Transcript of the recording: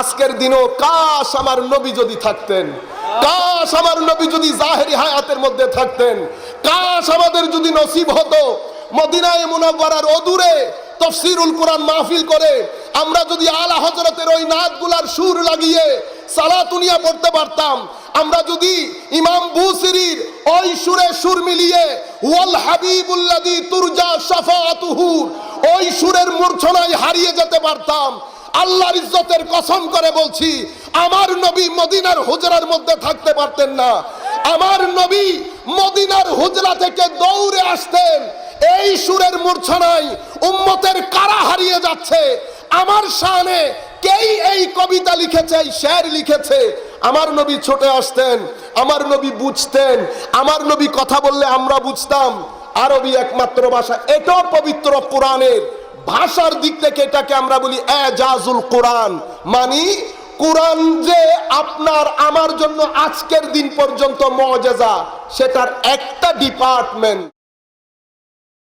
আজকের দিনও কাশ আমার নবী যদি থাকতেন, কাশ আমার নবী যদি জাহেরি হায়াতের মধ্যে থাকতেন, কাশ আমাদের যদি নসিব হতো, মদিনায় মুনাওয়ারার অদূরে তফসিরুল কোরআন মাহফিল করে, আমরা যদি আলা হজরতের ওই নাচগুলার সুর লাগিয়ে সালাতুনিয়া পড়তে পারতাম, আমরা যদি ইমাম বুসিরির ওই সুরে সুর মিলিয়ে, ওয়াল হাবিবুল্লাদি তুরজা শাফাতুহুর ওই সুরের মূর্ছনায় হারিয়ে যেতে পারতাম আল্লাহর ইজ্জতের কসম করে বলছি, আমার নবী মদিনার হুজরার মধ্যে থাকতে পারতেন না। আমার নবী মদিনার হুজরা থেকে দৌড়ে আসতেন। এই সুরের মূর্ছনায় উম্মতের কারা হারিয়ে যাচ্ছে? আমার শানে কেই এই কবিতা লিখেছে, এই শের লিখেছে? আমার নবী ছোটে আসতেন, আমার নবী বুঝতেন, আমার নবী কথা বললে আমরা বুঝতাম। আরবি একমাত্র ভাষা, এটাও পবিত্র কোরআনের। ভাষার দিক থেকে এটাকে আমরা বলি এজাজুল কোরআন। মানে কোরআন যে আপনার আমার জন্য আজকের দিন পর্যন্ত মজেজা, সেটার একটা ডিপার্টমেন্ট